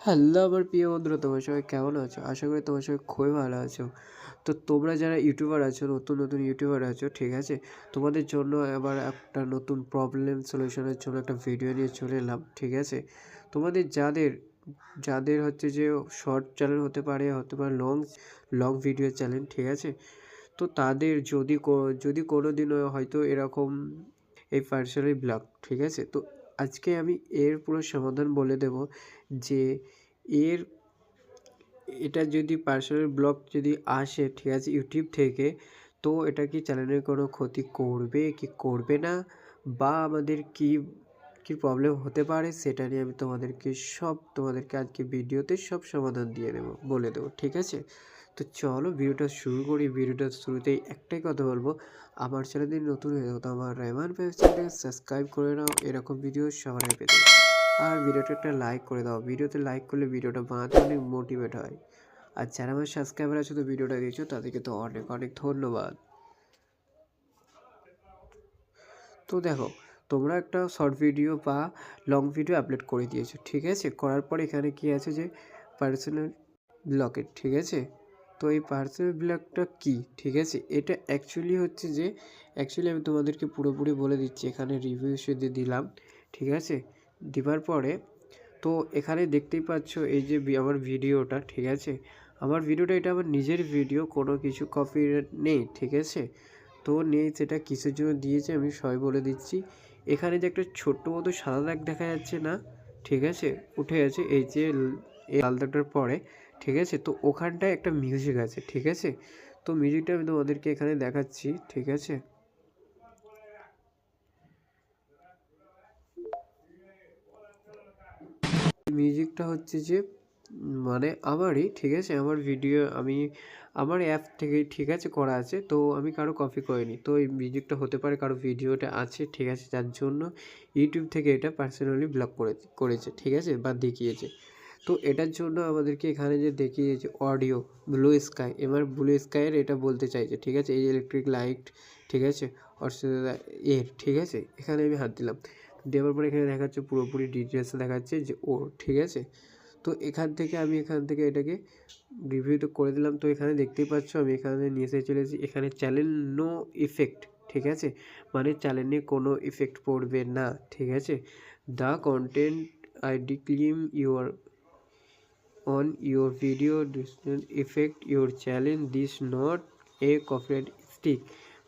Hello আমার প্রিয় বন্ধুরা, তোমার সবাই কেমন আছো? আশা করি তোমার সবাই খুবই ভালো আছো। তো তোমরা যারা ইউটিউবার আছো, নতুন নতুন ইউটিউবার আছো, ঠিক আছে? তোমাদের জন্য আবার একটা নতুন প্রবলেম সলিউশনের জন্য একটা ভিডিও নিয়ে চলে এলাম, ঠিক আছে? তোমাদের যাদের যাদের হচ্ছে যে শর্ট চ্যানেল হতে পারে হতে পারে লং লং ভিডিও চ্যানেল ঠিক আছে? তো তাদের যদি যদি কোনো দিনও হয়তো এরকম এই পার্সোনালি ব্লগ ঠিক আছে? তো আজকে আমি এর পুরো সমাধান বলে দেব যে এর, এটা যদি পার্সোনাল ব্লগ যদি আসে, ঠিক আছে, ইউটিউব থেকে, তো এটা কি চ্যানেলের কোনো ক্ষতি করবে কি করবে না? বা আমাদের কি কি প্রবলেম হতে পারে? সেটা নিয়ে আমি তোমাদেরকে সব, তোমাদেরকে আজকে ভিডিওতে সব সমাধান দিয়ে দেবো, বলে দেবো, ঠিক আছে? তো চলো ভিডিওটা শুরু করি। ভিডিওটা শুরুতেই একটাই কথা বলব, আমার চ্যানেলে নতুন হয়ে তো আমার রেমান চ্যানেলটাকে সাবস্ক্রাইব করে নাও, এরকম ভিডিও সবার পেতে। আর ভিডিওটা একটা লাইক করে দাও, ভিডিওতে লাইক করলে ভিডিওটা বানাতে অনেক মোটিভেট হয়। আর যারা আমার সাবস্ক্রাইবার আছে তো ভিডিওটা দিয়েছ তাদেরকে তো অনেক অনেক ধন্যবাদ। তো দেখো, তোমরা একটা শর্ট ভিডিও বা লং ভিডিও আপলোড করে দিয়েছ, ঠিক আছে? করার পর এখানে কি আছে যে পার্সোনাল ব্লকেট ঠিক আছে? তো এই পার্সেল ব্লগটা কি? ঠিক আছে? এটা অ্যাকচুয়ালি হচ্ছে যে অ্যাকচুয়ালি আমি তোমাদেরকে পুরোপুরি বলে দিচ্ছি, এখানে রিভিউ শুধু দিলাম, ঠিক আছে? দেওয়ার পরে, তো এখানে দেখতেই পাচ্ছ এই যে আমার ভিডিওটা, ঠিক আছে? আমার ভিডিওটা এটা আমার নিজের ভিডিও কোনো কিছু কপি নেই, ঠিক আছে? তো নেই সেটা কিসের জন্য দিয়েছে আমি সবাই বলে দিচ্ছি। এখানে যে একটা ছোট্ট মতো সাদা দাগ দেখা যাচ্ছে না, ঠিক আছে? উঠে আছে এই যে লাল দাগটার পরে। ঠিক আছে? তো ওখানটায় একটা মিউজিক আছে, ঠিক আছে? তো মিউজিকটা আমি তোমাদেরকে এখানে দেখাচ্ছি, ঠিক আছে? মিউজিকটা হচ্ছে যে মানে আমারই, ঠিক আছে? আমার ভিডিও আমি, আমার অ্যাপ থেকে ঠিক আছে করা আছে, তো আমি কারও কপি করিনি। তো এই মিউজিকটা হতে পারে কারও ভিডিওটা আছে, ঠিক আছে? যার জন্য ইউটিউব থেকে এটা পার্সোনালি ব্লগ করে করেছে, ঠিক আছে? বা দেখিয়েছে। তো এটার জন্য আমাদেরকে এখানে যে দেখিয়েছে অডিও ব্লু স্কাই এবার ব্লু স্কাইয়ের এটা বলতে চাইছে ঠিক আছে, এই ইলেকট্রিক লাইট ঠিক আছে এর ঠিক আছে, এখানে আমি হাত দিলাম। দেওয়ার পরে এখানে দেখাচ্ছে পুরোপুরি ডিটেলস দেখাচ্ছে যে ও, ঠিক আছে? তো এখান থেকে আমি এখান থেকে এটাকে রিভিউ তো করে দিলাম। তো এখানে দেখতেই পাচ্ছ, আমি এখানে নিয়ে এসে চলেছি এখানে চ্যানেল নো ইফেক্ট ঠিক আছে? মানে চ্যানেলে কোনো ইফেক্ট পড়বে না, ঠিক আছে? The content I declaim your on your video effect your channel this not a copyright stick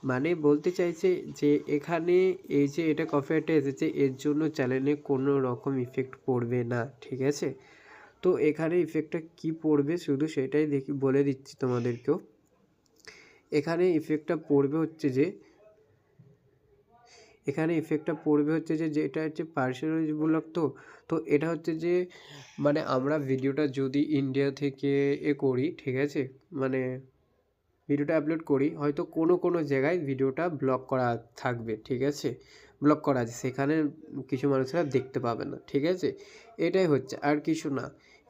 মানে বলতে চাইছে যে এখানে এই যে এটা কপিরাইটে এসেছে, এর জন্য চ্যানেলে কোনো রকম ইফেক্ট পড়বে না, ঠিক আছে? তো এখানে ইফেক্টটা কি পড়বে শুধু সেটাই দেখি, বলে দিচ্ছি তোমাদেরকেও। এখানে ইফেক্টটা পড়বে হচ্ছে যে এখানে ইফেক্টটা পড়বে হচ্ছে যে যেটা হচ্ছে ব্লগ তো তো এটা হচ্ছে যে মানে আমরা ভিডিওটা যদি ইন্ডিয়া থেকে এ করি, ঠিক আছে? মানে ভিডিওটা আপলোড করি, হয়তো কোনো কোনো জায়গায় ভিডিওটা ব্লক করা থাকবে, ঠিক আছে? ব্লক করা আছে, সেখানে কিছু মানুষেরা দেখতে পাবে না, ঠিক আছে? এটাই হচ্ছে, আর কিছু না।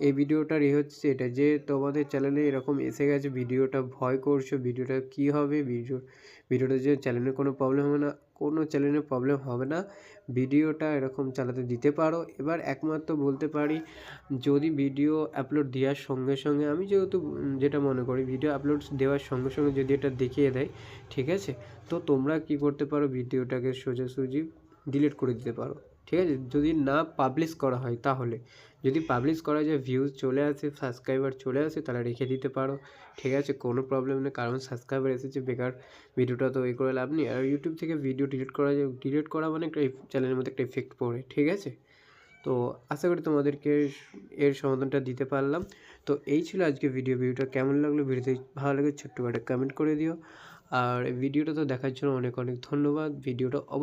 এই ভিডিওটার এ হচ্ছে এটা যে তোমাদের চ্যানেলে এরকম এসে গেছে, ভিডিওটা ভয় করছ, ভিডিওটা কি হবে, ভিডিও, ভিডিওটা যে চ্যানেলে কোনো প্রবলেম হবে না, কোনো চ্যানেলে প্রবলেম হবে না, ভিডিওটা এরকম চালাতে দিতে পারো। এবার একমাত্র বলতে পারি, যদি ভিডিও আপলোড দেওয়ার সঙ্গে সঙ্গে, আমি যেহেতু যেটা মনে করি ভিডিও আপলোড দেওয়ার সঙ্গে সঙ্গে যদি এটা দেখিয়ে দেয়, ঠিক আছে? তো তোমরা কি করতে পারো, ভিডিওটাকে সোজাসুজি ডিলিট করে দিতে পারো। ঠিক আছে? যদি না পাবলিশ করা হয় তাহলে। যদি পাবলিশ করা যায় ভিউজ চলে আসে সাবস্ক্রাইবার চলে আসে, তাহলে রেখে দিতে পারো। ঠিক আছে? কোনো প্রবলেম নেই, কারণ সাবস্ক্রাইবার এসেছে, বেকার ভিডিওটা তো এ করে লাভ নেই। আর ইউটিউব থেকে ভিডিও ডিলিট করা যায় ডিলিট করা মানে একটা চ্যানেলের মধ্যে একটা এফেক্ট পড়ে, ঠিক আছে? তো আশা করি তোমাদেরকে এর সমাধানটা দিতে পারলাম। তো এই ছিল আজকে ভিডিও ভিডিওটা কেমন লাগল? ভিডিওতে ভালো লাগে ছোট্ট একটা কমেন্ট করে দিও। আর ভিডিওটা তো দেখার জন্য অনেক অনেক ধন্যবাদ। ভিডিওটা অবশ্যই